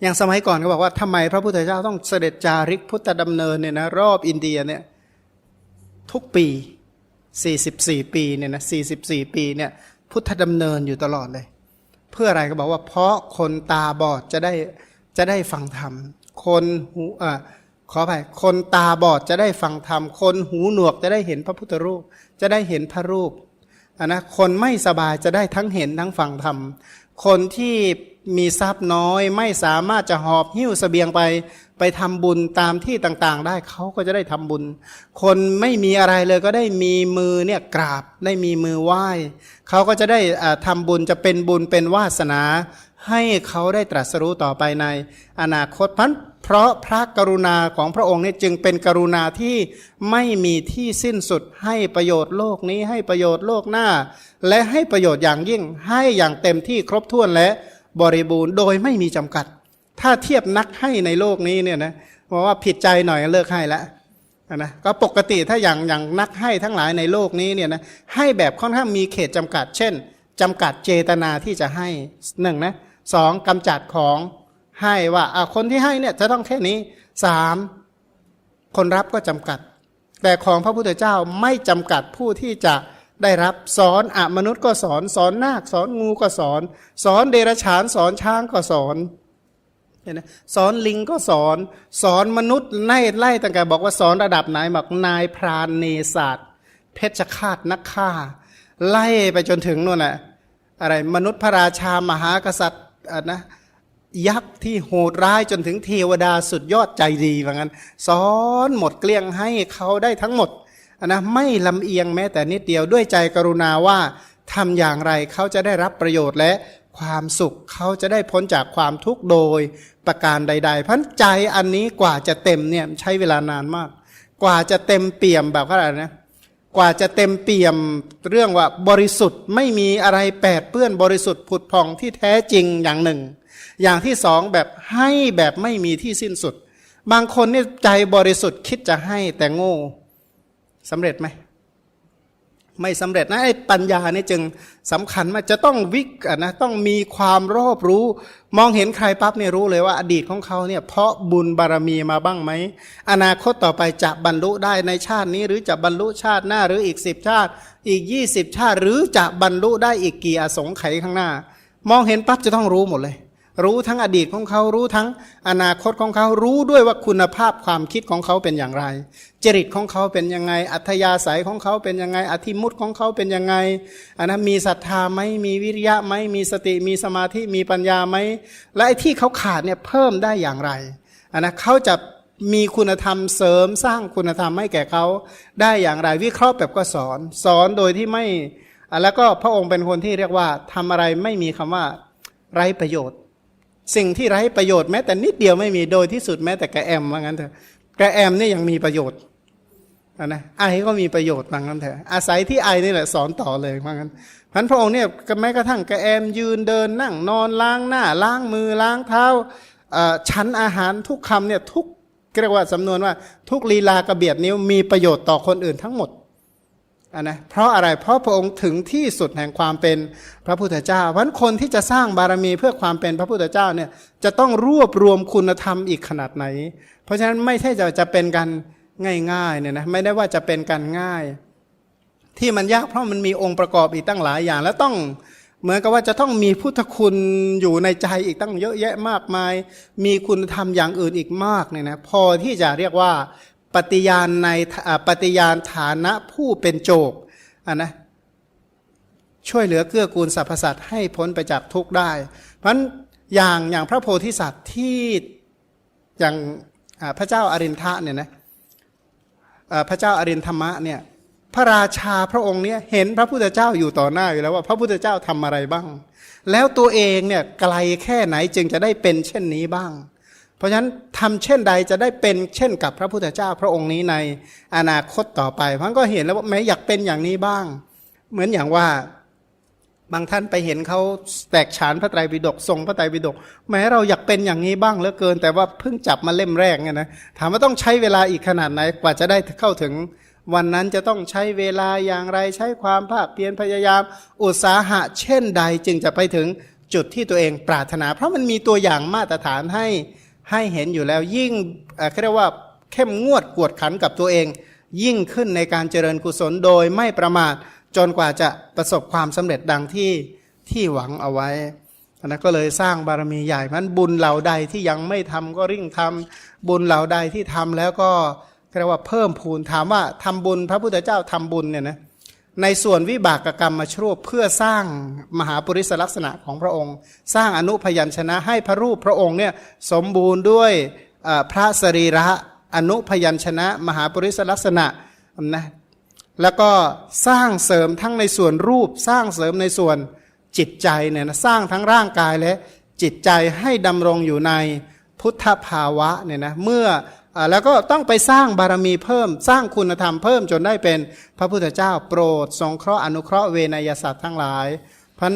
อย่างสมัยก่อนก็บอกว่าทำไมพระพุทธเจ้าต้องเสด็จจาริกพุทธดำเนินเนี่ยนะรอบอินเดียเนี่ยทุกปี 44 ปีเนี่ยนะ44 ปีเนี่ยพุทธดำเนินอยู่ตลอดเลย เพื่ออะไรก็บอกว่าเพราะคนตาบอดจะได้จะได้ฟังธรรม คนหูอ่าขออภัยคนตาบอดจะได้ฟังธรรม คนหูหนวกจะได้เห็นพระพุทธรูป จะได้เห็นพระรูปอะนะคนไม่สบายจะได้ทั้งเห็นทั้งฟังธรรม คนที่มีทรัพย์น้อยไม่สามารถจะหอบหิ้วเสบียงไปไปทำบุญตามที่ต่างๆ ได้เขาก็จะได้ทำบุญ คนไม่มีอะไรเลยก็ได้มีมือเนี่ยกราบได้มีมือไหว้เขาก็จะได้อ่าทำบุญจะเป็นบุญเป็นวาสนา ให้เขาได้ตรัสรู้ต่อไปในอนาคตพันเพราะพระกรุณาของพระองค์นี่จึงเป็นกรุณาที่ไม่มีที่สิ้นสุดให้ประโยชน์โลกนี้ให้ประโยชน์โลกหน้า และให้ประโยชน์อย่างยิ่งให้อย่างเต็มที่ครบถ้วนและบริบูรณ์โดยไม่มีจำกัด ถ้าเทียบนักให้ในโลกนี้เนี่ยนะบอกว่าผิดใจหน่อยเลิกให้แล้วนะก็ปกติถ้าอย่างอย่างนักให้ทั้งหลายในโลกนี้เนี่ยนะให้แบบค่อนข้างมีเขตจำกัด เช่นจำกัดเจตนาที่จะให้หนึ่งนะ สองกำจัดของให้ว่าคนที่ให้เนี่ยจะต้องแค่นี้สามคนรับก็จำกัด แต่ของพระพุทธเจ้าไม่จำกัดผู้ที่จะได้รับสอนอมนุษย์ก็สอนสอนนาคสอนงูก็สอน สอนเดรัจฉานสอนช้างก็สอนเห็นไหมสอนลิงก็สอน สอนมนุษย์ไล่ไล่ตั้งแต่บอกว่าสอนระดับไหนบอกนายพรานเนศาสตร์เพชฌฆาตนักฆ่า ไล่ไปจนถึงนู่นน่ะอะไรมนุษย์พระราชามหากษัตริย์อะ นะยักษ์ที่โหดร้ายจนถึงเทวดาสุดยอดใจดีว่างั้นสอนหมดเกลี้ยงให้เขาได้ทั้งหมดอะนะไม่ลำเอียงแม้แต่นิดเดียวด้วยใจกรุณาว่าทำอย่างไรเขาจะได้รับประโยชน์และความสุขเขาจะได้พ้นจากความทุกข์โดยประการใด ๆพราะใจอันนี้กว่าจะเต็มเนี่ยใช้เวลานานมาก กว่าจะเต็มเปี่ยมแบบว่าอะไรนะ กว่าจะเต็มเปี่ยมเรื่องว่าบริสุทธิ์ไม่มีอะไรแปดเปื้อนบริสุทธิ์ผุดผ่องที่แท้จริงอย่างหนึ่ง อย่างที่สองแบบให้แบบไม่มีที่สิ้นสุด บางคนเนี่ยใจบริสุทธิ์คิดจะให้แต่โง่สำเร็จไหม ไม่สำเร็จนะไอ้ปัญญาเนี่ยจึงสำคัญมากจะต้องวิกะนะต้องมีความรอบรู้ มองเห็นใครปั๊บเนี่ยรู้เลยว่าอดีตของเขาเนี่ยเพราะบุญบารมีมาบ้างไหมอนาคตต่อไปจะบรรลุได้ในชาตินี้ หรือจะบรรลุชาติหน้าหรืออีกสิบชาติ อีกยี่สิบชาติ หรือจะบรรลุได้อีกกี่อสงไขยข้างหน้า มองเห็นปั๊บจะต้องรู้หมดเลย รู้ทั้งอดีตของเขารู้ทั้งอนาคตของเขารู้ด้วยว่าคุณภาพความคิดของเขาเป็นอย่างไร จริตของเขาเป็นยังไง อัธยาศัยของเขาเป็นยังไง อธิมุตของเขาเป็นยังไงอันนั้นมีศรัทธาไหมมีวิริยะไหมมีสติมีสมาธิมีปัญญาไหมและไอ้ที่เขาขาดเนี่ยเพิ่มได้อย่างไรอันนะเขาจะมีคุณธรรมเสริมสร้างคุณธรรมให้แก่เขาได้อย่างไรวิเคราะห์แบบก็สอน สอนโดยที่ไม่อะแล้วก็พระองค์เป็นคนที่เรียกว่าทำอะไรไม่มีคำว่าไร้ประโยชน์ สิ่งที่ไร้ประโยชน์แม้แต่นิดเดียวไม่มีโดยที่สุดแม้แต่กระแอมว่างั้นเถอะกระแอมนี่ยังมีประโยชน์นะไอก็มีประโยชน์ว่างั้นเถอะอาศัยที่ไอนี่แหละสอนต่อเลยว่างั้นพันพระองค์เนี่ยแม้กระทั่งกระแอมยืนเดินนั่งนอนล้างหน้า ล้างมือล้างเท้าชั้นอาหารทุกคำเนี่ยทุกเรียกว่าสำนวนว่าทุกลีลากระเบียดนิ้วมีประโยชน์ต่อคนอื่นทั้งหมด อันนะเพราะอะไรเพราะพระองค์ถึงที่สุดแห่งความเป็นพระพุทธเจ้าเพราะฉะนั้นคนที่จะสร้างบารมีเพื่อความเป็นพระพุทธเจ้าเนี่ยจะต้องรวบรวมคุณธรรมอีกขนาดไหน เพราะฉะนั้นไม่ใช่จะจะเป็นกันง่ายๆเนี่ยนะไม่ได้ว่าจะเป็นกันง่าย ที่มันยากเพราะมันมีองค์ประกอบอีกตั้งหลายอย่าง แล้วต้องเหมือนกับว่าจะต้องมีพุทธคุณอยู่ในใจอีกตั้งเยอะแยะมากมาย มีคุณธรรมอย่างอื่นอีกมากเนี่ยนะพอที่จะเรียกว่า ปฏิญาณในปฏิญาณฐานะผู้เป็นโจกอะนะช่วยเหลือเกื้อกูลสรรพสัตว์ให้พ้นไปจากทุกข์ได้ เพราะฉะนั้นอย่างอย่างพระโพธิสัตว์ที่อย่างพระเจ้าอารินทะเนี่ยนะพระเจ้าอารินธรรมะเนี่ยพระราชาพระองค์เนี่ยเห็นพระพุทธเจ้าอยู่ต่อหน้าอยู่แล้วว่าพระพุทธเจ้าทำอะไรบ้าง แล้วตัวเองเนี่ยไกลแค่ไหนจึงจะได้เป็นเช่นนี้บ้าง เพราะฉะนั้นทำเช่นใดจะได้เป็นเช่นกับพระพุทธเจ้าพระองค์นี้ในอนาคตต่อไปพันก็เห็นแล้วว่าแม้อยากเป็นอย่างนี้บ้าง เหมือนอย่างว่าบางท่านไปเห็นเขาแตกฉานพระไตรปิฎกทรงพระไตรปิฎกแม้เราอยากเป็นอย่างนี้บ้างเหลือเกิน แต่ว่าเพิ่งจับมาเล่มแรกเนี่ยนะถามว่าต้องใช้เวลาอีกขนาดไหนกว่าจะได้เข้าถึง วันนั้นจะต้องใช้เวลาอย่างไรใช้ความภาคเพียรพยายาม อุตสาหะ เช่นใดจึงจะไปถึงจุดที่ตัวเองปรารถนา เพราะมันมีตัวอย่างมาตรฐานให้ ให้เห็นอยู่แล้วยิ่งเขาเรียกว่าเข้มงวดกวดขันกับตัวเอง ยิ่งขึ้นในการเจริญกุศลโดยไม่ประมาทจนกว่าจะประสบความสำเร็จดังที่ที่หวังเอาไว้อันนั้นก็เลยสร้างบารมีใหญ่มันบุญเหล่าใดที่ยังไม่ทำก็ริ่งทำบุญเหล่าใดที่ทำแล้วก็เรียกว่าเพิ่มพูนถามว่าทำบุญพระพุทธเจ้าทำบุญเนี่ยนะ ในส่วนวิบากกรรมมาชรูปเพื่อสร้างมหาปุริสลักษณะของพระองค์ สร้างอนุพยัญชนะให้พระรูปพระองค์เนี่ยสมบูรณ์ด้วยพระสรีระอนุพยัญชนะ มหาปุริสลักษณะนะแล้วก็สร้างเสริมทั้งในส่วนรูปสร้างเสริมในส่วนจิตใจเนี่ยนะสร้างทั้งร่างกายและจิตใจให้ดำรงอยู่ในพุทธภาวะเนี่ยนะเมื่อ แล้วก็ต้องไปสร้างบารมีเพิ่ม สร้างคุณธรรมเพิ่มจนได้เป็นพระพุทธเจ้าโปรด สงเคราะห์อนุเคราะห์เวนยสัตว์ทั้งหลายพัน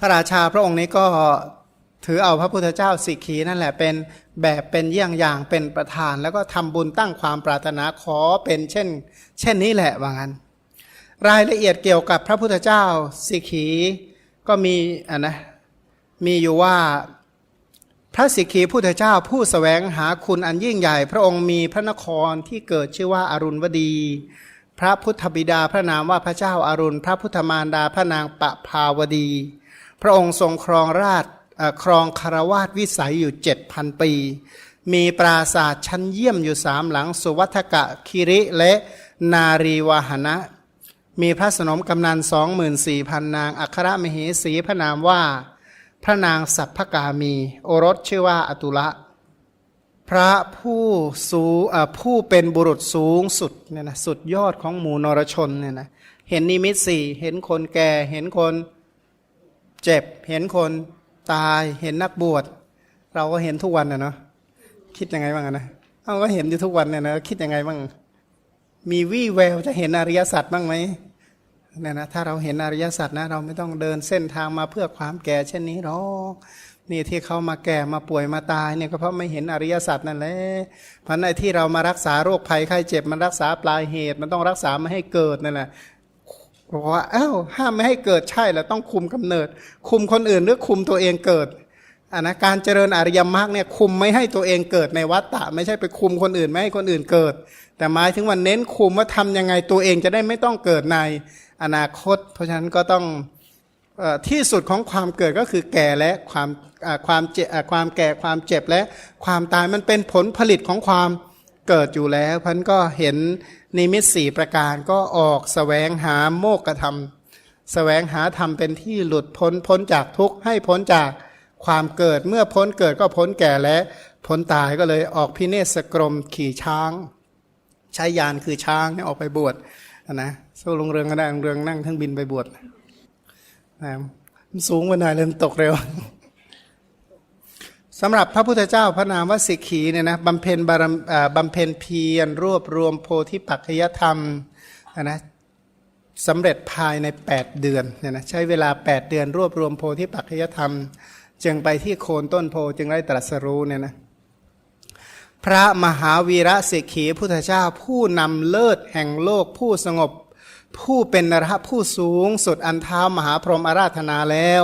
พระราชาพระองค์นี้ก็ถือเอาพระพุทธเจ้าสิกขีนั่นแหละเป็นแบบเป็นเยี่ยงอย่างเป็นประธาน แล้วก็ทำบุญตั้งความปรารถนาขอเป็นเช่น เช่นนี้แหละว่างั้น รายละเอียดเกี่ยวกับพระพุทธเจ้าสิกขีก็มีอะนะมีอยู่ว่า ระสิกขีพุทธเจ้าผู้สแสวงหาคุณอันยิ่งใหญ่ พระองค์มีพระนครที่เกิดชื่อว่าอารุณวดี พระพุทธบิดาพระนามว่าพระเจ้าอารุณ พระพุทธมารดาพระนางปะภาวดี พระองค์ทรงครองราชครองคารวาสวิสัยอยู่เจ็ดพันปี มีปราสาทชั้นเยี่ยมอยู่สามหลัง สุวัฒกะคิริและนารีวาหนะ มีพระสนมกำนันสองหมื่นสี่พันนาง อัครมเหสีพระนามว่า พระนางสัพพกามี โอรสชื่อว่าอตุละ พระผู้สูเอ่อผู้เป็นบุรุษสูงสุดเนี่ยนะสุดยอดของหมู่นรชนเนี่ยนะเห็นนิมิตสี่เห็นคนแก่เห็นคนเจ็บ เห็นคนตายเห็นนักบวช เราก็เห็นทุกวันนะเนาะคิดยังไงบ้างนะเราก็เห็นอยู่ทุกวันเนี่ยนะคิดยังไงบ้างมีวี่แววจะเห็นอริยสัจบ้างไหม เนี่ยนะถ้าเราเห็นอริยสัจนะเราไม่ต้องเดินเส้นทางมาเพื่อความแก่เช่นนี้หรอกนี่ที่เขามาแก่มาป่วยมาตายเนี่ยก็เพราะไม่เห็นอริยสัจนั่นแหละเพราะในที่เรามารักษาโรคภัยไข้เจ็บมันรักษาปลายเหตุ มันต้องรักษาไม่ให้เกิดนั่นแหละบอกว่าอ้าวห้ามไม่ให้เกิดใช่แล้วต้องคุมกำเนิด คุมคนอื่นหรือคุมตัวเองเกิดอ่านะการเจริญอริยมรรคเนี่ยคุมไม่ให้ตัวเองเกิดในวัฏฏะไม่ใช่ไปคุมคนอื่นไม่ให้คนอื่นเกิด แต่หมายถึงว่าเน้นคุมว่าทำยังไงตัวเองจะได้ไม่ต้องเกิดใน อนาคต เพราะฉะนั้นก็ต้องอที่สุดของความเกิดก็คือแก่และความความเจ็บอ่าความแก่ความเจ็บและความตายมันเป็นผลผลิตของความเกิดอยู่แล้วพันก็เห็นนิมิตสี่ประการก็ออกสแสวงหาโมกธรรมแสวงหาธรรมเป็นที่หลุดพ้นพ้นจากทุกข์ให้พ้นจากความเกิดเมื่อพ้นเกิดก็พ้นแก่และพ้นตายก็เลยออกพิเนศกรมขี่ช้าง ใช้ยานคือช้างนี่ออกไปบวชนะ สู้ลงเรืองก็ได้ลงเรืองนั่งเครื่องบินไปบวชนะมันสูงไปหน่อยเลยมันตกเร็วสำหรับพระพุทธเจ้าพระนามวสิกขีเนี่ยนะบำเพ็ญบารมบำเพ็ญเพียรรวบรวมโพธิปัจจยธรรมนะสำเร็จภายใน 8 เดือนเนี่ยนะใช้เวลา 8 เดือน รวบรวมโพธิปัจจยธรรม จึงไปที่โคนต้นโพจึงได้ตรัสรู้เนี่ยนะพระมหาวีระสิกขีพุทธเจ้าผู้นำเลิศแห่งโลกผู้สงบ ผู้เป็นนรหผู้สูงสุดอันเท้ามหาพรหมอาราธนาแล้ว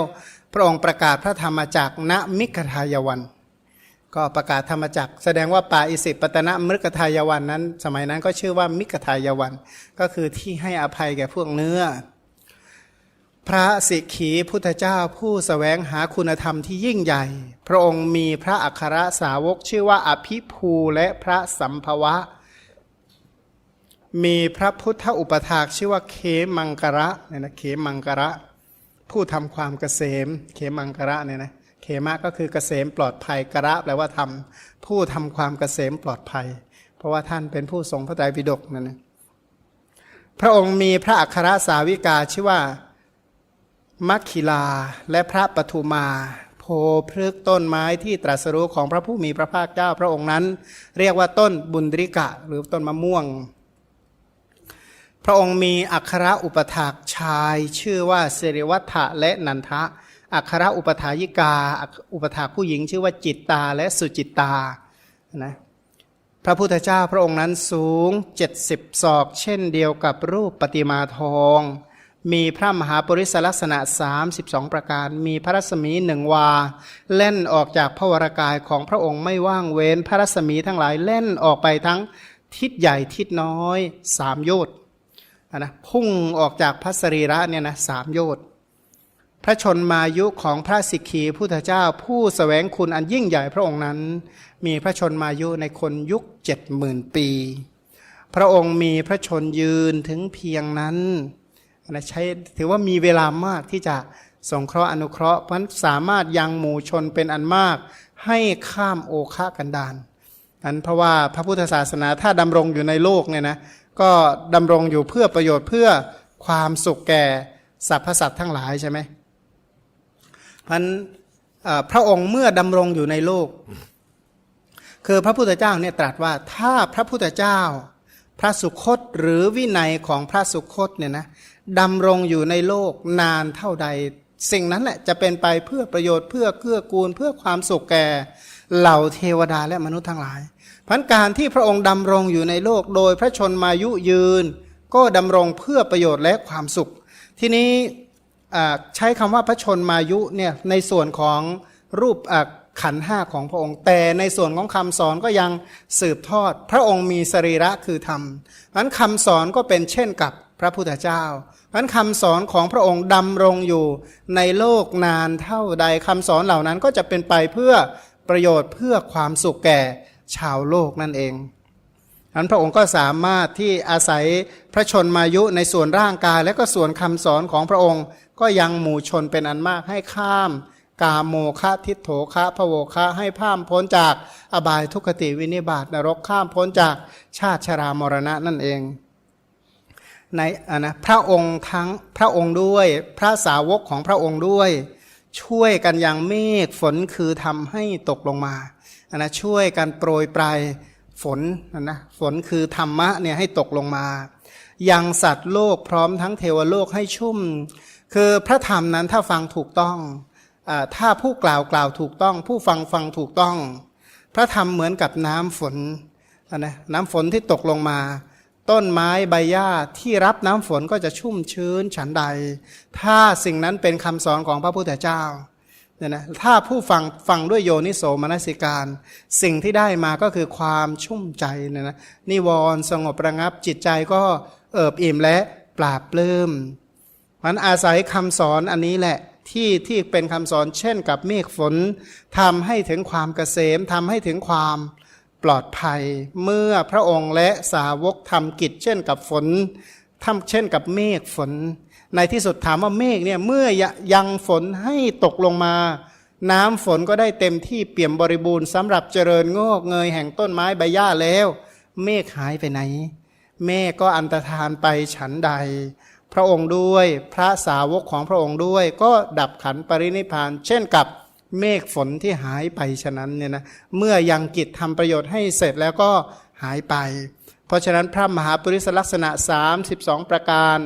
พระองค์ประกาศพระธรรมจักรณมิกทายวัน ก็ประกาศธรรมจักรแสดงว่าป่าอิสิปตนะมฤกทายวันนั้น สมัยนั้นก็ชื่อว่ามิกทายวัน ก็คือที่ให้อภัยแก่พวกเนื้อ พระสิกขีพุทธเจ้าผู้สแสวงหาคุณธรรมที่ยิ่งใหญ่ พระองค์มีพระอัครสาวกชื่อว่าอภิภูและพระสัมภวะ มีพระพุทธอุปถากชื่อว่าเคมังกระเนี่ยนะเคมังกระ ผู้ทำความเกษม เขมังกระเนี่ยนะเขมะก็คือเกษมปลอดภัยกระแปลว่าทำผู้ทำความเกษมปลอดภัย เพราะว่าท่านเป็นผู้ทรงพระไตรปิฎกนั่นนะพระองค์มีพระอัครสาวิกาชื่อว่ามัคคิลาและพระปทุมาโพพฤกต้นไม้ที่ตรัสรู้ของพระผู้มีพระภาคเจ้า พระองค์นั้น เรียกว่าต้นบุญริกะ หรือต้นมะม่วง พระองค์มีอัครอุปถากชายชื่อว่าเสริวัฏฐะและนันทะ อัครอุปถายิกา อุปถากผู้หญิงชื่อว่าจิตตาและสุจิตตานะพระพุทธเจ้าพระองค์นั้นสูง 70 ศอก เช่นเดียวกับรูปปฏิมาทอง มีพระมหาปริศลักษณะ 32 ประการ มีพระรัศมีหนึ่งวา เล่นออกจากพระวรากายของพระองค์ไม่ว่างเว้น พระรัศมีทั้งหลายเล่นออกไปทั้งทิศใหญ่ทิศน้อยสามโยชน์ นะพุ่งออกจากพระสรีระเนี่ยนะสามโยชน์พระชนมายุของพระสิกขีพุทธเจ้า ผู้สแสวงคุณอันยิ่งใหญ่พระองค์นั้น มีพระชนมายุในคนยุคเจ็ดหมื่นปี พระองค์มีพระชนยืนถึงเพียงนั้นนะใช้ถือว่ามีเวลามากที่จะสงเคราะห์อนุเคราะห์เพราะนั้นสามารถยังหมู่ชนเป็นอันมากให้ข้ามโอคะกันดานอันเพราะว่าพระพุทธศาสนาถ้าดำรงอยู่ในโลกเนี่ยนะ ก็ดำรงอยู่เพื่อประโยชน์เพื่อความสุขแก่สรรพสัตว์ทั้งหลายใช่ไหมพันพระองค์เมื่อดำรงอยู่ในโลก คือพระพุทธเจ้าเนี่ยตรัสว่าถ้าพระพุทธเจ้า พระสุคตหรือวินัยของพระสุคตเนี่ยนะดำรงอยู่ในโลกนานเท่าใด สิ่งนั้นแหละจะเป็นไปเพื่อประโยชน์เพื่อเกื้อกูล เพื่อความสุขแก่เหล่าเทวดาและมนุษย์ทั้งหลาย พันการที่พระองค์ดำรงอยู่ในโลกโดยพระชนมายุยืน ก็ดำรงเพื่อประโยชน์และความสุข ทีนี้ใช้คำว่าพระชนมายุเนี่ยในส่วนของรูปขันห้าของพระองค์ แต่ในส่วนของคำสอนก็ยังสืบทอด พระองค์มีสรีระคือธรรมนั้นคำสอนก็เป็นเช่นกับพระพุทธเจ้านั้นคำสอนของพระองค์ดำรงอยู่ในโลกนานเท่าใดคำสอนเหล่านั้นก็จะเป็นไปเพื่อประโยชน์เพื่อความสุขแก่ ชาวโลกนั่นเองนั้นพระองค์ก็สามารถที่อาศัยพระชนมายุในส่วนร่างกาย และก็ส่วนคำสอนของพระองค์ ก็ยังหมู่ชนเป็นอันมากให้ข้าม กาโมคะทิฏโถคะพะโวคะให้ข้ามพ้นจากอบายทุกขติวินิบาตนรกข้ามพ้นจากชาติชรามรณะนั่นเองในอะนะพระองค์ทั้งพระองค์ด้วยพระสาวกของพระองค์ด้วย ช่วยกันอย่างเมฆฝนคือทำให้ตกลงมา นะช่วยกันโปรยปลายฝนอะนะฝนคือธรรมะเนี่ยให้ตกลงมายังสัตว์โลกพร้อมทั้งเทวโลกให้ชุ่ม คือพระธรรมนั้นถ้าฟังถูกต้องอถ้าผู้กล่าวกล่าวถูกต้อง ผู้ฟังฟังถูกต้อง พระธรรมเหมือนกับน้ำฝนนะน้ำฝนที่ตกลงมา ต้นไม้ใบหญ้าที่รับน้ำฝนก็จะชุ่มชื้นฉันใด ถ้าสิ่งนั้นเป็นคำสอนของพระพุทธเจ้า เนี่ยนะถ้าผู้ฟังฟังด้วยโยนิโสมนสิการ สิ่งที่ได้มาก็คือความชุ่มใจเนี่ยนะนิวรณ์สงบระงับจิตใจก็เอิบอิ่มและปราบปลื้มมันอาศัยคำสอนอันนี้แหละที่ที่เป็นคำสอนเช่นกับเมฆฝนทำให้ถึงความเกษมทำให้ถึงความปลอดภัย เมื่อพระองค์และสาวกทำกิจ เช่นกับฝนทำเช่นกับเมฆฝน ในที่สุดถามว่าเมฆเนี่ยเมื่อยังฝนให้ตกลงมา น้ำฝนก็ได้เต็มที่เปี่ยมบริบูรณ์สำหรับเจริญงอกเงยแห่งต้นไม้ใบหญ้าแล้ว เมฆหายไปไหน เมฆก็อันตรธานไปฉันใด พระองค์ด้วยพระสาวกของพระองค์ด้วย ก็ดับขันปรินิพาน เช่นกับเมฆฝนที่หายไปฉะนั้นเนี่ยนะเมื่อยังกิจทำประโยชน์ให้เสร็จแล้วก็หายไป เพราะฉะนั้นพระมหาปริศลักษณะ 32 ประการ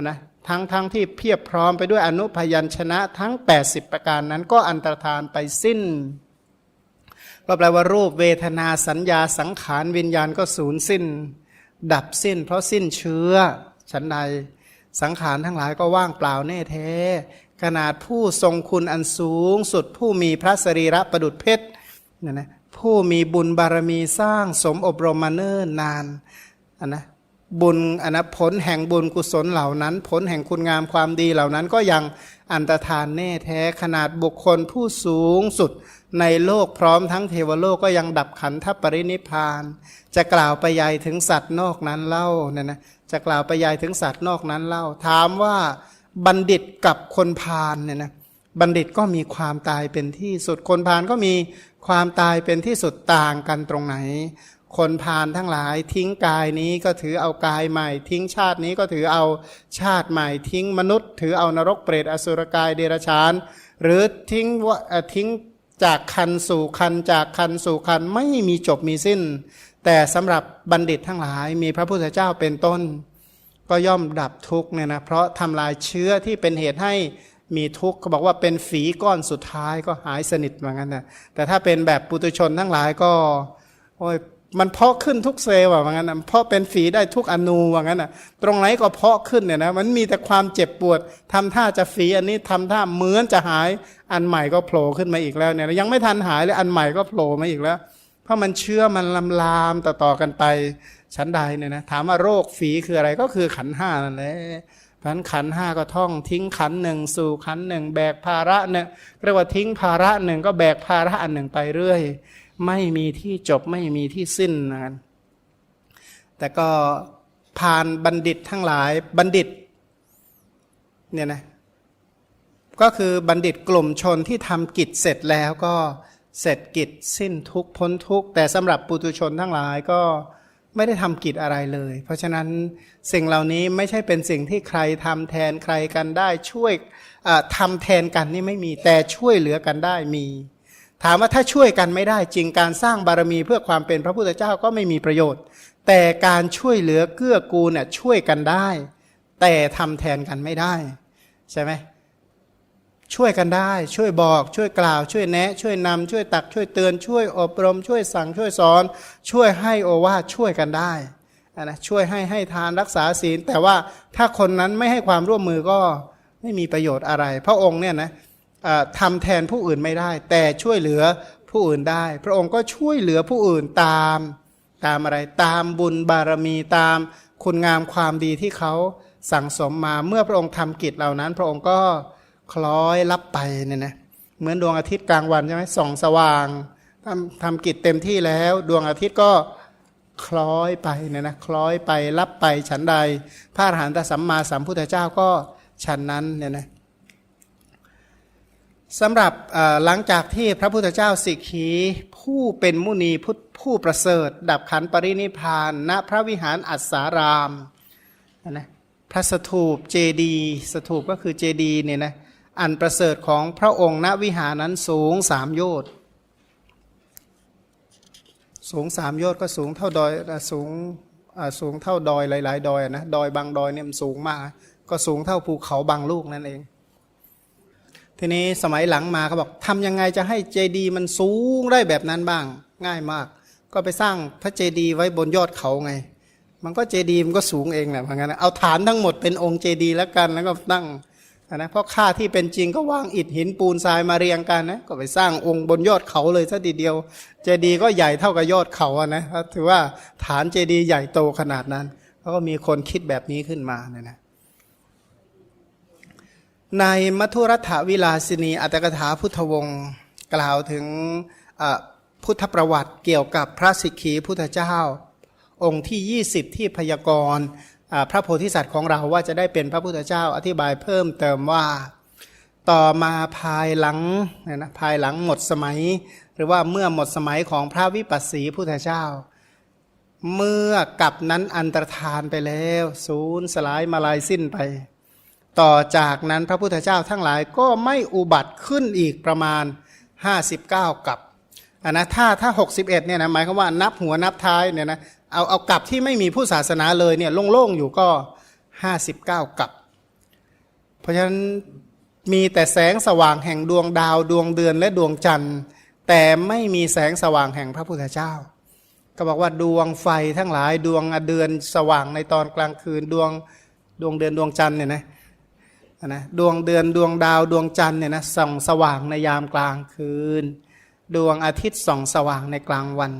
นะ ทั้งทั้งที่เพียบพร้อมไปด้วยอนุพยัญชนะทั้ง 80 ประการนั้นก็อันตรธานไปสิ้น ก็แปลว่ารูปเวทนาสัญญาสังขารวิญญาณก็สูญสิ้น ดับสิ้น เพราะสิ้นเชื้อฉันใดสังขารทั้งหลายก็ว่างเปล่าแน่แท้ ขนาดผู้ทรงคุณอันสูงสุดผู้มีพระสรีระประดุจเพชรเนี่ยนะผู้มีบุญบารมีสร้างสมอบรมมาเนิ่นนานอันนะ บุญอันนะผลแห่งบุญกุศลเหล่านั้น ผลแห่งคุณงามความดีเหล่านั้นก็ยังอันตรธานแน่แท้ขนาดบุคคลผู้สูงสุดในโลกพร้อมทั้งเทวโลกก็ยังดับขันธปรินิพพาน จะกล่าวไปยายถึงสัตว์นอกนั้นเล่าเนี่ยนะจะกล่าวไปยายถึงสัตว์นอกนั้นเล่า ถามว่าบัณฑิตกับคนพาลเนี่ยนะบัณฑิตก็มีความตายเป็นที่สุดคนพาลก็มีความตายเป็นที่สุดต่างกันตรงไหน คนพาลทั้งหลายทิ้งกายนี้ก็ถือเอากายใหม่ ทิ้งชาตินี้ก็ถือเอาชาติใหม่ ทิ้งมนุษย์ ถือเอานรกเปรตอสุรกายเดรัจฉาน หรือทิ้งว่าทิ้งจากคันสู่คันจากคันสู่คันไม่มีจบมีสิ้น แต่สำหรับบัณฑิตทั้งหลายมีพระพุทธเจ้าเป็นต้น ก็ย่อมดับทุกเนี่ยนะเพราะทำลายเชื้อที่เป็นเหตุให้มีทุกข์เขาบอกว่าเป็นฝีก้อนสุดท้ายก็หายสนิทเหมือนกันนะแต่ถ้าเป็นแบบปุตุชนทั้งหลายก็โอ้ย มันเพาะขึ้นทุกเซลล์ว่างั้นนะเพาะเป็นฝีได้ทุกอนูว่างั้นนะตรงไหนก็เพาะขึ้นเนี่ยนะมันมีแต่ความเจ็บปวดทำท่าจะฝีอันนี้ทำท่าเหมือนจะหายอันใหม่ก็โผล่ขึ้นมาอีกแล้วเนี่ยยังไม่ทันหายเลยอันใหม่ก็โผล่มาอีกแล้ว เพราะมันเชื้อมันลำลามต่อๆกันไปชั้นใดเนี่ยนะถามว่าโรคฝีคืออะไรก็คือขันห้านั่นแหละพันขันห้าก็ท่องทิ้งขันหนึ่งสู่ขันหนึ่งแบกภาระเนี่ยเรียกว่าทิ้งภาระหนึ่งก็แบกภาระอันหนึ่งไปเรื่อย ไม่มีที่จบไม่มีที่สิ้นนะแต่ก็ผ่านบัณฑิตทั้งหลายบัณฑิตเนี่ยนะก็คือบัณฑิตกลุ่มชนที่ทำกิจเสร็จแล้วก็เสร็จกิจสิ้นทุกพ้นทุกแต่สำหรับปุถุชนทั้งหลายก็ไม่ได้ทำกิจอะไรเลย เพราะฉะนั้นสิ่งเหล่านี้ไม่ใช่เป็นสิ่งที่ใครทำแทนใครกันได้ช่วยทำแทนกันนี่ไม่มีแต่ช่วยเหลือกันได้มี ถามว่าถ้าช่วยกันไม่ได้จริงการสร้างบารมีเพื่อความเป็นพระพุทธเจ้าก็ไม่มีประโยชน์ แต่การช่วยเหลือเกื้อกูลเนี่ยช่วยกันได้ แต่ทำแทนกันไม่ได้ใช่ไหมช่วยกันได้ ช่วยบอกช่วยกล่าว ช่วยแนะ ช่วยนำช่วยตักช่วยเตือนช่วยอบรม ช่วยสั่งช่วยสอน ช่วยให้โอวาช่วยกันได้นะช่วยให้ให้ทานรักษาศีล แต่ว่าถ้าคนนั้นไม่ให้ความร่วมมือก็ไม่มีประโยชน์อะไร พระองค์เนี่ยนะ ทำแทนผู้อื่นไม่ได้ แต่ช่วยเหลือผู้อื่นได้ พระองค์ก็ช่วยเหลือผู้อื่นตาม ตามอะไรตามบุญบารมีตามคุณงามความดีที่เขาสั่งสมมาเมื่อพระองค์ทำกิจเหล่านั้น พระองค์ก็คล้อยลับไปเนี่ยนะเหมือนดวงอาทิตย์กลางวันใช่ไหมส่องสว่างทำทำกิจเต็มที่แล้ว ดวงอาทิตย์ก็คล้อยไปเนี่ยนะคล้อยไปลับไปฉันใด พระอรหันตสัมมาสัมพุทธเจ้าก็ฉันนั้นเนี่ยนะ สำหรับหลังจากที่พระพุทธเจ้าสิกขีผู้เป็นมุนีผู้ผู้ประเสริฐ ดับขันปรินิพานณพระวิหารอัศสารามนะพระสถูปเจดีสถูปก็คือเจดีเนี่ยนะอันประเสริฐของพระองค์ณวิหารนั้นสูงสามโยชน์สูงสามโยชน์ก็สูงเท่าดอยสูงสูงเท่าดอยหลาย ๆ ดอยนะดอยบางดอยเนี่ยมันสูงมาก ก็สูงเท่าภูเขาบางลูกนั่นเอง ทีนี้สมัยหลังมาเขาบอกทำยังไงจะให้เจดีมันสูงได้แบบนั้นบ้าง ง่ายมาก ก็ไปสร้างพระเจดีไว้บนยอดเขาไง มันก็เจดีมันก็สูงเองแหละเพราะงั้นเอาฐานทั้งหมดเป็นองค์เจดีแล้วกันแล้วก็ตั้งนะเพราะค่าที่เป็นจริงก็วางอิฐหินปูนทรายมาเรียงกันนะก็ไปสร้างองค์บนยอดเขาเลยซะทีเดียว เจดีย์ก็ใหญ่เท่ากับยอดเขาอะนะถือว่าฐานเจดีย์ใหญ่โตขนาดนั้นเขาก็มีคนคิดแบบนี้ขึ้นมาเนี่ยนะ ในมัทุรัฐวิลาสินีอัตกถาพุทธวงศ์กล่าวถึงพุทธประวัติเกี่ยวกับพระสิกขีพุทธเจ้า องค์ที่ 20 ที่พยากรณ์พระโพธิสัตว์ของเราว่าจะได้เป็นพระพุทธเจ้าอธิบายเพิ่มเติมว่าต่อมาภายหลังนะภายหลังหมดสมัย หรือว่าเมื่อหมดสมัยของพระวิปัสสีพุทธเจ้า เมื่อกับนั้นอันตรธานไปแล้ว ศูนย์สลายมาลายสิ้นไป ต่อจากนั้นพระพุทธเจ้าทั้งหลายก็ไม่อุบัติขึ้นอีกประมาณ 59 กับอันนะถ้าถ้า 61เนี่ยนะหมายความว่านับหัวนับท้ายเนี่ยนะเอาเอากับที่ไม่มีผู้ศาสนาเลยเนี่ยโล่งๆอยู่ก็ห้าสิบเก้ากับ เพราะฉะนั้นมีแต่แสงสว่างแห่งดวงดาวดวงเดือนและดวงจันทร์ แต่ไม่มีแสงสว่างแห่งพระพุทธเจ้า ก็บอกว่าดวงไฟทั้งหลายดวงเดือนสว่างในตอนกลางคืนดวงดวงเดือนดวงจันทร์เนี่ยนะ นะดวงเดือนดวงดาวดวงจันทร์เนี่ยนะส่องสว่างในยามกลางคืน ดวงอาทิตย์ส่องสว่างในกลางวัน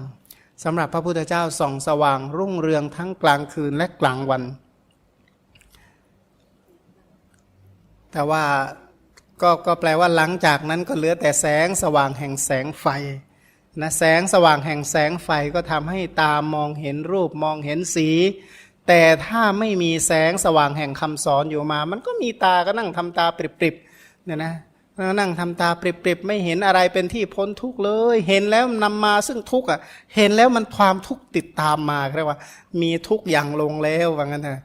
สำหรับพระพุทธเจ้าส่องสว่างรุ่งเรืองทั้งกลางคืนและกลางวัน แต่ว่าก็ก็แปลว่าหลังจากนั้นก็เหลือแต่แสงสว่างแห่งแสงไฟนะแสงสว่างแห่งแสงไฟก็ทำให้ตามองเห็นรูปมองเห็นสี แต่ถ้าไม่มีแสงสว่างแห่งคำสอนอยู่มา มันก็มีตาก็นั่งทำตาปริบๆเนี่ยนะนั่งทำตาปริบๆไม่เห็นอะไรเป็นที่พ้นทุกข์เลย เห็นแล้วนำมาซึ่งทุกข์อะ เห็นแล้วมันความทุกข์ติดตามมาเรียกว่า มีทุกข์อย่างลงแล้วว่างั้นนะ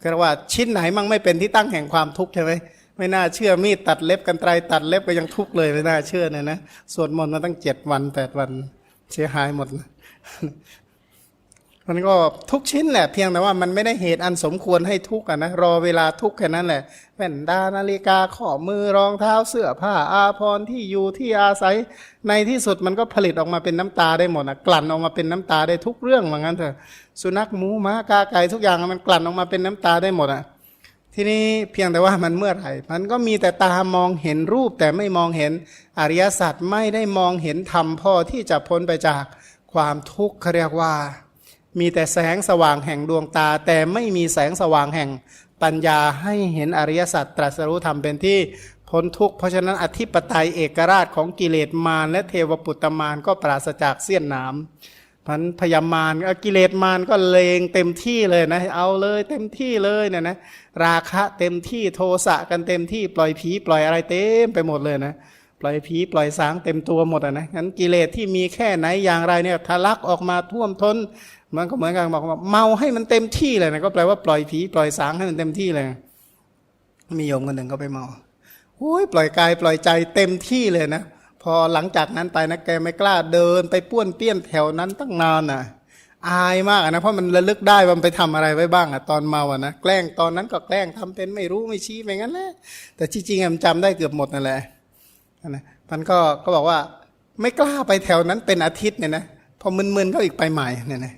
เรียกว่าชิ้นไหนมั่งไม่เป็นที่ตั้งแห่งความทุกข์ใช่ไหมไม่น่าเชื่อมีดตัดเล็บกันไตรตัดเล็บก็ยังทุกข์เลยไม่น่าเชื่อเนี่ยนะสวดมนต์มาตั้งเจ็ดวันแปดวันเสียหายหมด มันก็ทุกชิ้นแหละเพียงแต่ว่ามันไม่ได้เหตุอันสมควรให้ทุกข์นะรอเวลาทุกข์แค่นั้นแหละแว่นตานาฬิกาข้อมือรองเท้าเสื้อผ้าอาภรณ์ที่อยู่ที่อาศัย ในที่สุดมันก็ผลิตออกมาเป็นน้ำตาได้หมดนะกลั่นออกมาเป็นน้ำตาได้ทุกเรื่องว่างั้นเถอะสุนัขหมูม้ากาไก่ทุกอย่างมันกลั่นออกมาเป็นน้ำตาได้หมดอะทีนี้เพียงแต่ว่ามันเมื่อไหร่ มันก็มีแต่ตามองเห็นรูปแต่ไม่มองเห็นอริยสัจไม่ได้มองเห็นธรรมพ่อที่จะพ้นไปจากความทุกข์เขาเรียกว่า มีแต่แสงสว่างแห่งดวงตา แต่ไม่มีแสงสว่างแห่งปัญญาให้เห็นอริยสัจตรัสรู้ธรรมเป็นที่พ้นทุกข์เพราะฉะนั้นอธิปไตยเอกราชของกิเลสมารและเทวปุตตมารก็ปราศจากเสี้ยนหน้ำพันพยามารเอากิเลสมารก็เลงเต็มที่เลยนะ เอาเลยเต็มที่เลยเนี่ยนะราคะเต็มที่โทสะกันเต็มที่ปล่อยผีปล่อยอะไรเต็มไปหมดเลยนะปล่อยผีปล่อยสางเต็มตัวหมดอะนะงั้นกิเลสที่มีแค่ไหนอย่างไรเนี่ยทะลักออกมาท่วมท้น มันก็เหมือนกันบอกว่าเมาให้มันเต็มที่เลยนะก็แปลว่าปล่อยผีปล่อยสางให้มันเต็มที่เลย มีโยมคนหนึ่งก็ไปเมาโอ้ยปล่อยกายปล่อยใจเต็มที่เลยนะพอหลังจากนั้นไปนะแกไม่กล้าเดิน ไปป้วนเปี้ยนแถวนั้นตั้งนานน่ะ อายมากนะเพราะมันระลึกได้ว่ามันไปทำอะไรไว้บ้างอะตอนเมาอะนะแกล้งตอนนั้นก็แกล้งทำเป็นไม่รู้ไม่ชี้ไปงั้นแหละแต่จริงๆอมันจำได้เกือบหมดนั่นแหละนะมันก็ก็บอกว่าไม่กล้าไปแถวนั้นเป็นอาทิตย์เนี่ยนะพอมึนๆก็อีกไปใหม่เนี่ยนะ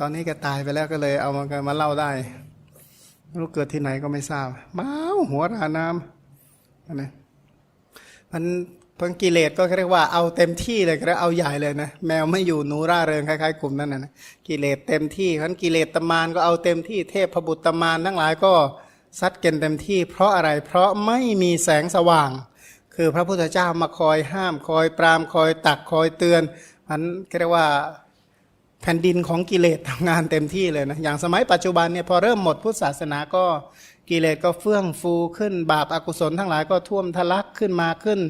ตอนนี้แกตายไปแล้วก็เลยเอามามาเล่าได้รู้เกิดที่ไหนก็ไม่ทราบเมาหัวราน้ำนะมันพังกิเลสก็เรียกว่าเอาเต็มที่เลยก็เอาใหญ่เลยนะแมวไม่อยู่หนูร่าเริงคล้ายๆกลุ่มนั้นนะกิเลสเต็มที่ขันกิเลสตมานก็เอาเต็มที่เทพพบุตรตมานทั้งหลายก็ซัดเกณฑ์เต็มที่ เพราะอะไรเพราะไม่มีแสงสว่าง คือพระพุทธเจ้ามาคอยห้ามคอยปรามคอยตักคอยเตือนมันเรียกว่า แผ่นดินของกิเลสทำงานเต็มที่เลยนะอย่างสมัยปัจจุบันเนี่ยพอเริ่มหมดพุทธศาสนาก็กิเลสก็เฟื่องฟูขึ้น บาปอากุศลทั้งหลายก็ท่วมทะลักขึ้นมาขึ้น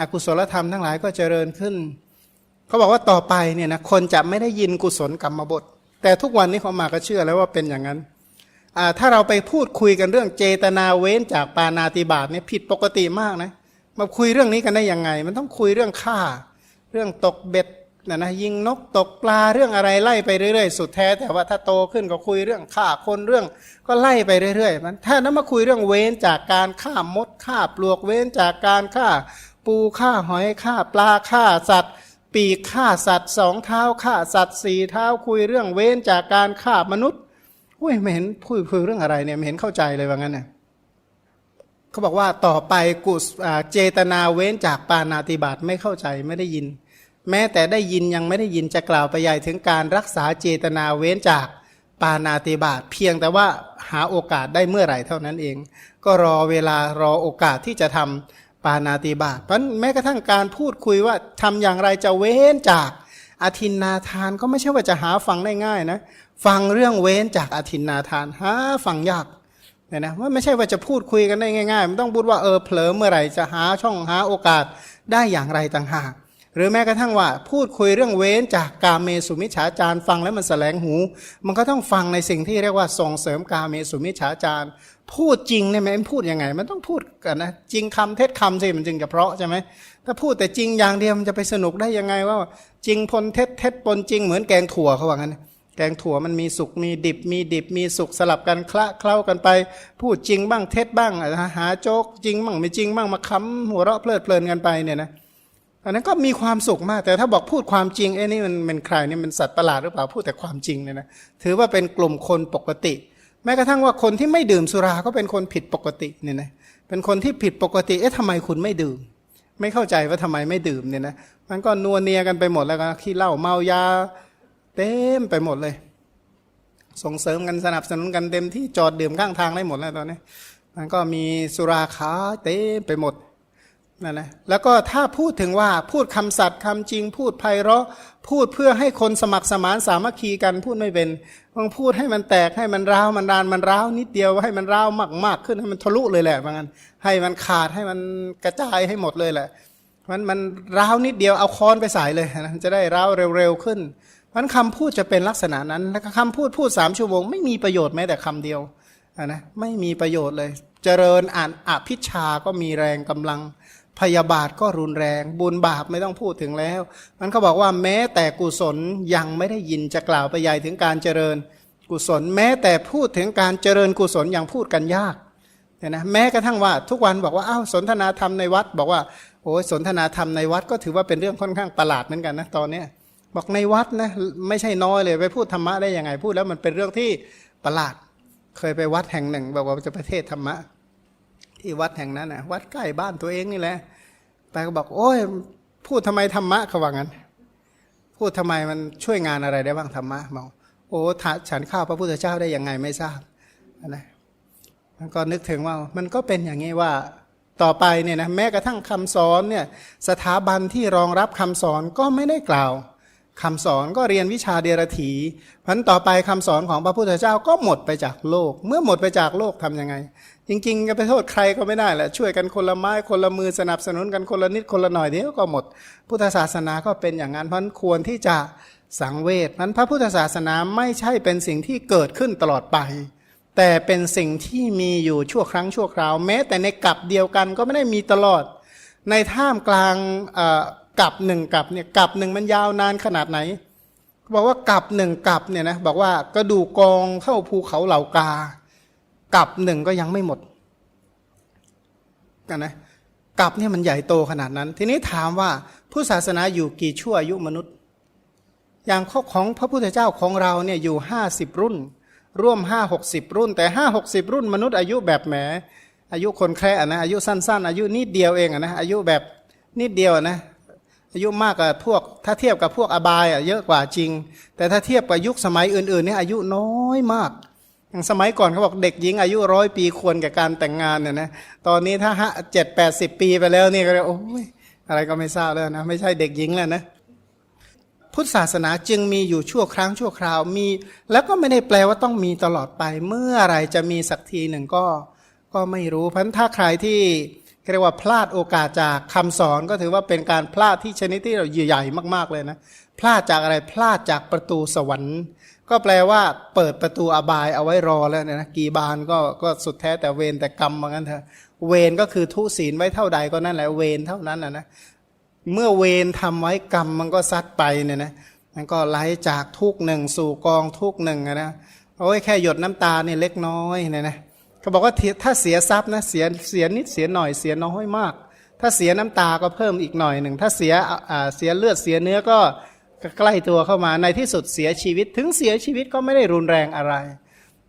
อกุศลธรรมทั้งหลายก็เจริญขึ้นเขาบอกว่าต่อไปเนี่ยนะคนจะไม่ได้ยินกุศลกรรมบท แต่ทุกวันนี้เขามาก็เชื่อแล้วว่าเป็นอย่างนั้นถ้าเราไปพูดคุยกันเรื่องเจตนาเว้นจากปานาติบาตเนี่ยผิดปกติมากนะมาคุยเรื่องนี้กันได้ยังไง มันต้องคุยเรื่องฆ่า เรื่องตกเบ็ด นะนะยิงนกตกปลาเรื่องอะไรไล่ไปเรื่อยๆ สุดแท้ แต่ว่าถ้าโตขึ้นก็คุยเรื่องฆ่าคนเรื่องก็ไล่ไปเรื่อยๆมันถ้านั้นมาคุยเรื่องเว้นจากการฆ่ามดฆ่าปลวกเว้นจากการฆ่าปูฆ่าหอยฆ่าปลาฆ่าสัตว์ ปีกฆ่าสัตว์สองเท้าฆ่าสัตว์สี่เท้าคุยเรื่องเว้นจากการฆ่ามนุษย์อุ้ยไม่เห็นพูดคุยเรื่องอะไรเนี่ยไม่เห็นเข้าใจเลยว่างั้นเนี่ยเขาบอกว่าต่อไปกุศเจตนาเว้นจากปานาติบาตไม่เข้าใจไม่ได้ยิน แม้แต่ได้ยินยังไม่ได้ยินจะกล่าวไปใหญ่ถึงการรักษาเจตนาเว้นจากปานาติบาตเพียงแต่ว่าหาโอกาสได้เมื่อไหร่เท่านั้นเอง ก็รอเวลารอโอกาสที่จะทำปานาติบาตเพราะแม้กระทั่งการพูดคุยว่าทำอย่างไรจะเว้นจากอธินนาทานก็ไม่ใช่ว่าจะหาฟังได้ง่ายนะฟังเรื่องเว้นจากอธินนาทานหาฟังยากเนี่ยนะว่าไม่ใช่ว่าจะพูดคุยกันได้ง่ายๆมันต้องพูดว่าเออเผลอเมื่อไหร่จะหาช่องหาโอกาสได้อย่างไรต่างหาก หรือแม้กระทั่งว่าพูดคุยเรื่องเว้นจากกาเมสุมิฉาจารฟังแล้วมันแสลงหู มันก็ต้องฟังในสิ่งที่เรียกว่าส่งเสริมกาเมสุมิฉาจารพูดจริงเนี่ยมันพูดยังไง มันต้องพูดกันนะจริงคำเท็จคำสิมันจึงจะเพราะใช่ไหมถ้าพูดแต่จริงอย่างเดียวมันจะไปสนุกได้ยังไงว่า จริงพลเท็จเท็จปนจริงเหมือนแกงถั่วเขาว่างั้นแกงถั่วมันมีสุกมีดิบ มีดิบมีสุกสลับกันคละเคล้ากันไป พูดจริงบ้างเท็จบ้างหาโจ๊กจริงบ้างไม่จริงบ้างมาค้ำหัวเราะเพลิดเพลินกันไปเนี่ยนะ อันนั้นก็มีความสุขมาก แต่ถ้าบอกพูดความจริงเอ้นี่มันเป็นใครนี่มันสัตว์ประหลาดหรือเปล่าพูดแต่ความจริงเนี่ยนะถือว่าเป็นกลุ่มคนปกติ แม้กระทั่งว่าคนที่ไม่ดื่มสุราก็เป็นคนผิดปกติเนี่ยนะเป็นคนที่ผิดปกติเอ๊ะทำไมคุณไม่ดื่ม ไม่เข้าใจว่าทำไมไม่ดื่มเนี่ยนะมันก็นัวเนียกันไปหมดแล้วก็ขี้เหล้าเมายาเต็มไปหมดเลย ส่งเสริมกันสนับสนุนกันเต็มที่จอดดื่มข้างทางได้หมดแล้วตอนนี้มันก็มีสุราขาเต็มไปหมด นั่นะแล้วก็ถ้าพูดถึงว่าพูดคำสัตย์คำจริง พูดไพเราะพูดเพื่อให้คนสมัครสมานสามัคคีกันพูดไม่เป็นต้องพูดให้มันแตกให้มันร้าวมันรานมันร้าวนิดเดียวให้มันร้าวมากมากขึ้นให้มันทะลุเลยแหละว่างั้นให้มันขาดให้มันกระจายให้หมดเลยแหละมันมันร้าวนิดเดียวเอาค้อนไปใส่เลยนะจะได้ร้าวเร็วๆขึ้นมันคำพูดจะเป็นลักษณะนั้นแล้วคำพูดพูดสามชั่วโมงไม่มีประโยชน์แม้แต่คำเดียวนะไม่มีประโยชน์เลย เจริญอ่านอภิชาก็มีแรงกำลัง พยาบาทก็รุนแรง บุญบาปไม่ต้องพูดถึงแล้ว มันก็บอกว่าแม้แต่กุศลยังไม่ได้ยินจะกล่าวไปใหญ่ถึงการเจริญ กุศลแม้แต่พูดถึงการเจริญกุศลยังพูดกันยากเนี่ยนะแม้กระทั่งว่าทุกวันบอกว่าอ้าวสนทนาธรรมในวัด บอกว่าโอ้ยสนทนาธรรมในวัดก็ถือว่าเป็นเรื่องค่อนข้างประหลาดเหมือนกันนะตอนเนี้ยบอกในวัดนะไม่ใช่น้อยเลยไปพูดธรรมะได้ยังไงพูดแล้วมันเป็นเรื่องที่ประหลาด เคยไปวัดแห่งหนึ่ง บอกว่าจะไปเทศธรรมะ ที่วัดแห่งนั้นนะวัดใกล้บ้านตัวเองนี่แหละไปก็บอก โอ้ยพูดทำไมธรรมะเขาว่างั้น พูดทำไมมันช่วยงานอะไรได้บ้างธรรมะบอกโอ้ถาฉันข้าวพระพุทธเจ้าได้ยังไงไม่ทราบนะมันก็นึกถึงว่ามันก็เป็นอย่างนี้ว่าต่อไปเนี่ยนะแม้กระทั่งคำสอนเนี่ยสถาบันที่รองรับคำสอนก็ไม่ได้กล่าวคำสอนก็เรียนวิชาเดียรถีพันต่อไปคำสอนของพระพุทธเจ้าก็หมดไปจากโลก เมื่อหมดไปจากโลกทํำยังไง จริงๆ จะไปโทษใครก็ไม่ได้แหละช่วยกันคนละไม้คนละมือสนับสนุนกันคนละนิดคนละหน่อยเดียวก็หมด พุทธศาสนาก็เป็นอย่างนั้นเพราะควรที่จะสังเวชนั้นพระพุทธศาสนาไม่ใช่เป็นสิ่งที่เกิดขึ้นตลอดไป แต่เป็นสิ่งที่มีอยู่ชั่วครั้งชั่วคราว แม้แต่ในกับเดียวกันก็ไม่ได้มีตลอด ในท่ามกลางกับหนึ่งกับเนี่ยกับหนึ่งมันยาวนานขนาดไหนบอกว่ากับหนึ่งกับเนี่ยนะบอกว่ากระดูกกองเข้าภูเขาเหล่ากา กับหนึ่งก็ยังไม่หมดกันนะกับเนี่ยมันใหญ่โตขนาดนั้น ทีนี้ถามว่าผู้ศาสนาอยู่กี่ชั่วอายุมนุษย์ อย่างข้อของพระพุทธเจ้าของเราเนี่ยอยู่ห้าสิบรุ่น ร่วมห้าหกสิบรุ่น แต่ห้าหกสิบรุ่นมนุษย์อายุแบบแหมอายุคนแค่นะอายุสั้น ๆ อายุนิดเดียวเองนะอายุแบบนิดเดียวนะอายุมากกว่าพวก ถ้าเทียบกับพวกอบายอะเยอะกว่าจริง แต่ถ้าเทียบกับยุคสมัยอื่นๆเนี่ยอายุน้อยมาก อย่างสมัยก่อนเขาบอกเด็กหญิงอายุร้อยปีควรแก่การแต่งงานเนี่ยนะตอนนี้ถ้าเจ็ดแปดสิบปีไปแล้วนี่ก็โอ้ยอะไรก็ไม่ทราบแล้วนะไม่ใช่เด็กหญิงแล้วนะพุทธศาสนาจึงมีอยู่ชั่วครั้งชั่วคราวมี แล้วก็ไม่ได้แปลว่าต้องมีตลอดไป เมื่อไรจะมีสักทีหนึ่งก็ก็ไม่รู้เพราะถ้าใครที่เรียกว่าพลาดโอกาสจากคำสอนก็ถือว่าเป็นการพลาดที่ชนิดที่เราใหญ่มาก ๆเลยนะพลาดจากอะไรพลาดจากประตูสวรรค์ ก็แปลว่าเปิดประตูอบายเอาไว้รอแล้วเนี่ยนะกี่บานก็ก็สุดแท้แต่เวรแต่กรรมเหมือนกันเถอะเวรก็คือทุศีลไว้เท่าใดก็นั่นแหละเวรเท่านั้นนะนะเมื่อเวรทำไว้กรรมมันก็ซัดไปเนี่ยนะมันก็ไหลจากทุกหนึ่งสู่กองทุกหนึ่งนะโอ้ยแค่หยดน้ำตาเนี่ยเล็กน้อยเนี่ยนะเขาบอกว่าถ้าเสียทรัพย์นะเสียเสียนิดเสียหน่อยเสียน้อยมาก ถ้าเสียน้ำตาก็เพิ่มอีกหน่อยหนึ่งถ้าเสียอ่าเสียเลือดเสียเนื้อก็ ใกล้ตัวเข้ามาในที่สุดเสียชีวิตถึงเสียชีวิตก็ไม่ได้รุนแรงอะไร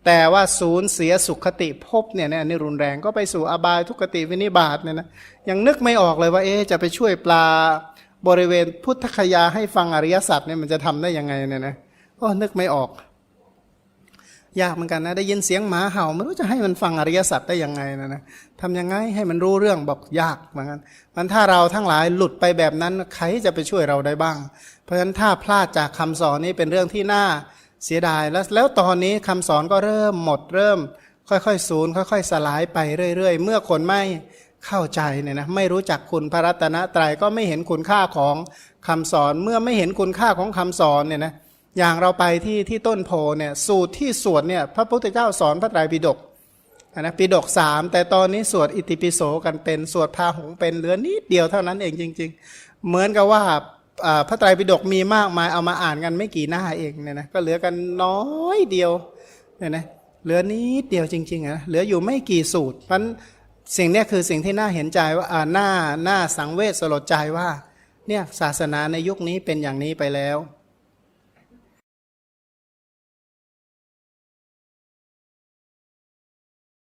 แต่ว่าศูนย์เสียสุขติภพเนี่ยนี่รุนแรงก็ไปสู่อบายทุกติวินิบาตเนี่ยนะยังนึกไม่ออกเลยว่าเอ๊จะไปช่วยปลาบริเวณพุทธคยาให้ฟังอริยสัจเนี่ยมันจะทำได้ยังไงเนี่ยนะก็นึกไม่ออก ยากเหมือนกันนะได้ยินเสียงหมาเห่าไม่รู้จะให้มันฟังอริยสัจได้ยังไงนะนะทำยังไงให้มันรู้เรื่องบอกยากเหมือนกันมันถ้าเราทั้งหลายหลุดไปแบบนั้นใครจะไปช่วยเราได้บ้าง เพราะฉะนั้นถ้าพลาดจากคำสอนนี้เป็นเรื่องที่น่าเสียดายแล้วแล้วตอนนี้คำสอนก็เริ่มหมดเริ่ม ค่อยๆสูญค่อยๆ สลายไปเรื่อย ๆ เมื่อคนไม่เข้าใจเนี่ยนะไม่รู้จักคุณพระรัตนตรัยก็ไม่เห็นคุณค่าของคำสอนเมื่อไม่เห็นคุณค่าของคำสอนเนี่ยนะ อย่างเราไปที่ที่ต้นโพเนี่ยสูตรที่สวดเนี่ยพระพุทธเจ้าสอนพระไตรปิฎกนะปิฎกสามแต่ตอนนี้สวดอิติปิโสกันเป็นสวดพาหงเป็นเหลือนิดเดียวเท่านั้นเองจริง ๆ เหมือนกับว่าพระไตรปิฎกมีมากมายเอามาอ่านกันไม่กี่หน้าเองเนี่ยนะก็เหลือกันน้อยเดียวเนี่ยนะเหลือนิดเดียวจริงๆนะเหลืออยู่ไม่กี่สูตรเพราะสิ่งนี้คือสิ่งที่น่าเห็นใจว่าหน้าหน้าสังเวชสลดใจว่าเนี่ยศาสนาในยุคนี้เป็นอย่างนี้ไปแล้ว